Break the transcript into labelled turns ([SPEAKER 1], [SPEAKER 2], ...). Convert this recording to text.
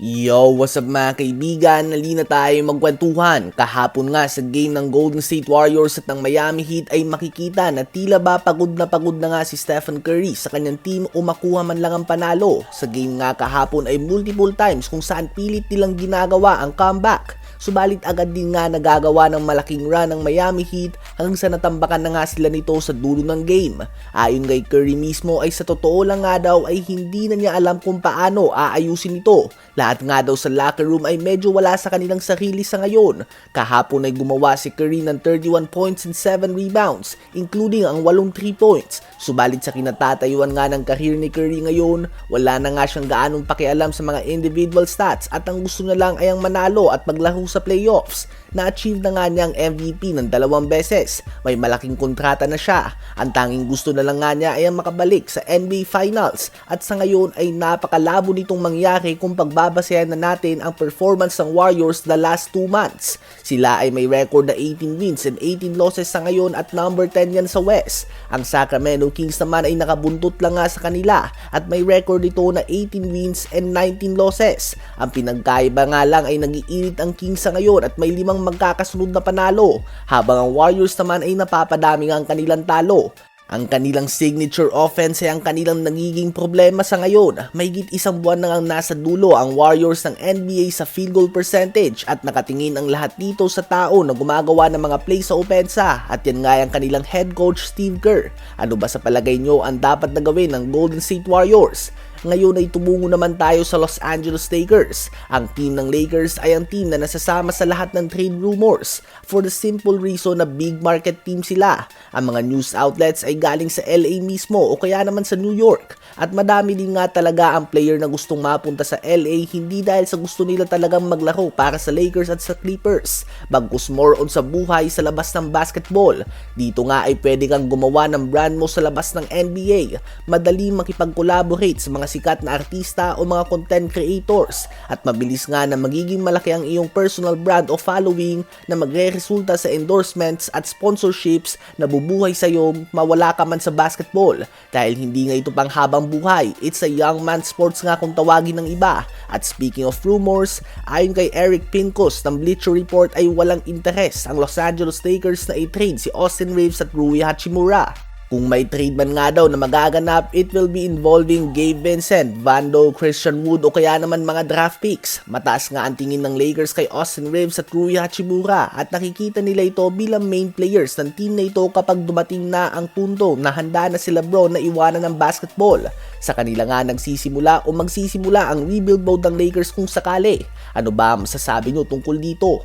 [SPEAKER 1] Yo, what's up mga kaibigan? Nalina tayo magkwentuhan. Kahapon nga sa game ng Golden State Warriors at ng Miami Heat ay makikita na tila ba pagod na pagod na nga si Stephen Curry sa kanyang team o makuha man lang ang panalo. Sa game nga kahapon ay multiple times kung saan pilit nilang ginagawa ang comeback. Subalit agad din nga nagagawa ng malaking run ng Miami Heat hanggang sa natambakan na nga sila nito sa dulo ng game. Ayon kay Curry mismo ay sa totoo lang nga daw ay hindi na niya alam kung paano aayusin ito. Lahat nga daw sa locker room ay medyo wala sa kanilang sarili sa ngayon. Kahapon ay gumawa si Curry ng 31 points and 7 rebounds, including ang 8 3 points. Subalit sa kinatatayuan nga ng career ni Curry ngayon, wala na nga siyang gaanong pakialam sa mga individual stats at ang gusto niya lang ay ang manalo at maglaro sa playoffs. Na-achieve na nga niya ang MVP ng dalawang beses. May malaking kontrata na siya. Ang tanging gusto na lang nga niya ay ang makabalik sa NBA Finals at sa ngayon ay napakalabo nitong mangyari kung pagbabasehan na natin ang performance ng Warriors the last 2 months. Sila ay may record na 18 wins and 18 losses sa ngayon at number 10 yan sa West. Ang Sacramento Kings naman ay nakabuntot lang nga sa kanila at may record ito na 18 wins and 19 losses. Ang pinagkaiba nga lang ay nagiirit ang Kings sa ngayon at may limang magkakasunod na panalo habang ang Warriors naman ay napapadami ang kanilang talo. Ang kanilang signature offense ay ang kanilang nagiging problema sa ngayon. Mahigit isang buwan na ang nasa dulo ang Warriors ng NBA sa field goal percentage at nakatingin ang lahat dito sa tao na gumagawa ng mga plays sa opensa at yan nga ang kanilang head coach Steve Kerr. Ano ba sa palagay nyo ang dapat na gawin ng Golden State Warriors? Ngayon ay tumungo naman tayo sa Los Angeles Lakers. Ang team ng Lakers ay ang team na nasasama sa lahat ng trade rumors for the simple reason na big market team sila. Ang mga news outlets ay galing sa LA mismo o kaya naman sa New York. At madami din nga talaga ang player na gustong mapunta sa LA hindi dahil sa gusto nila talagang maglaro para sa Lakers at sa Clippers. Bagkus more on sa buhay sa labas ng basketball. Dito nga ay pwede kang gumawa ng brand mo sa labas ng NBA. Madali makipag-collaborate sa mga sikat na artista o mga content creators at mabilis nga na magiging malaki ang iyong personal brand o following na magre-resulta sa endorsements at sponsorships na bubuhay sa iyo mawala ka man sa basketball dahil hindi nga ito pang habang buhay. It's a young man sports nga kung tawagin ng iba. At speaking of rumors, ayon kay Eric Pincus ng Bleacher Report ay walang interes ang Los Angeles Lakers na i-trade si Austin Reeves at Rui Hachimura. Kung may trade man nga daw na magaganap, it will be involving Gabe Vincent, Vando, Christian Wood o kaya naman mga draft picks. Mataas nga ang tingin ng Lakers kay Austin Reeves at Rui Hachimura at nakikita nila ito bilang main players ng team na ito kapag dumating na ang punto na handa na sila bro na iwanan ng basketball. Sa kanila nga nagsisimula o magsisimula ang rebuild mode ng Lakers kung sakali. Ano ba masasabi nyo tungkol dito?